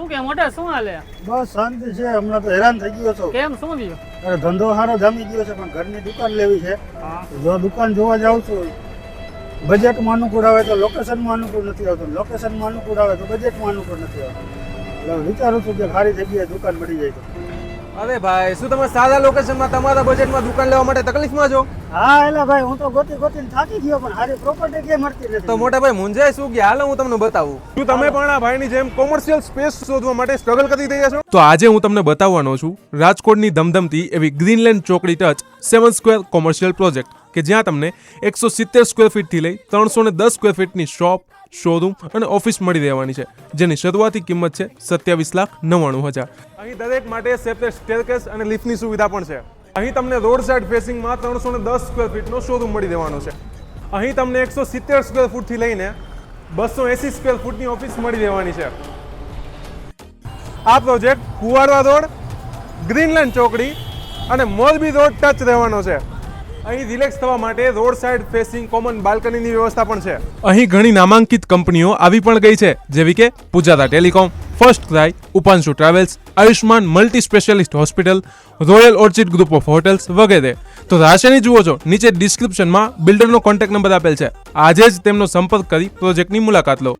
શું કે મોટા શું હાલે? બસ શાંતિ છે હમણાં તો હેરાન થઈ ગયો છો. કેમ શું થયું? અરે ધંધો સારો જામી ગયો છે પણ ઘરની દુકાન લેવી છે. જો દુકાન જોવા જાઉં છું બજેટમાં અનુકૂળ આવે તો લોકેશનમાં અનુકૂળ નથી આવતું લોકેશનમાં અનુકૂળ આવે તો બજેટમાં અનુકૂળ નથી આવતું. એટલે વિચારું છું કે સારી જગ્યાએ દુકાન મળી જાય તો. અરે ભાઈ શું તમે સાદા લોકેશનમાં તમારા બજેટમાં દુકાન લેવા માટે તકલીફમાં છો? હા એટલે ભાઈ હું તો ગોતી ગોતીને થાકી ગયો પણ હારી પ્રોપર્ટી કે મળતી તો મોટા ભાઈ મુંજાય શું? કે હાલ હું તમને બતાવું. શું તમે પણ આ ભાઈની જેમ કોમર્શિયલ સ્પેસ શોધવા માટે સ્ટ્રગલ કરી રહ્યા છો? તો આજે હું તમને બતાવવાનો છું રાજકોટની ધમધમતી એવી ગ્રીનલેન્ડ ચોકડી touch seven square commercial project કે જ્યાં તમને એકસો સિત્તેર સ્ક્વેર ફીટથી લઈ ત્રણસો ને દસ સ્ક્વેર ફીટની શોપ શોરૂમ અને ઓફિસ મળી રહેવાની છે, જેની શરૂઆતી કિંમત છે સત્યાવીસ લાખ નવ્વાણું હજાર. અહીં દરેક માટે સેપરેટ સ્ટેરકેસ અને લિફ્ટની સુવિધા પણ છે. અહીં તમને રોડ સાઇડ ફેસિંગમાં ત્રણસો ને દસ સ્ક્વેર ફીટનો શોરૂમ મળી રહેવાનો છે. અહીં તમને એકસો સિત્તેર સ્ક્વેર ફૂટથી લઈને બસો એંસી સ્ક્વેર ફૂટની ઓફિસ મળી રહેવાની છે. આ પ્રોજેક્ટ કુવાડવા રોડ ગ્રીનલેન્ડ ચોકડી અને મોરબી રોડ ટચ રહેવાનો છે. અહીં રિલેક્સ થવા માટે રોડ સાઇડ ફેસિંગ કોમન બાલ્કનીની વ્યવસ્થા પણ છે. અહીં ઘણી નામાંકિત કંપનીઓ આવી પણ ગઈ છે, જેવી કે Pujara telecom, first cry Upanshu travels Ayushman multi specialist hospital, royal orchid group of hotels વગેરે. તો રાશિની જુઓ છો, નીચે ડિસ્ક્રિપ્શનમાં બિલ્ડરનો કોન્ટેક્ટ નંબર આપેલ છે. આજે જ તેમનો સંપર્ક કરી પ્રોજેક્ટની મુલાકાત લો.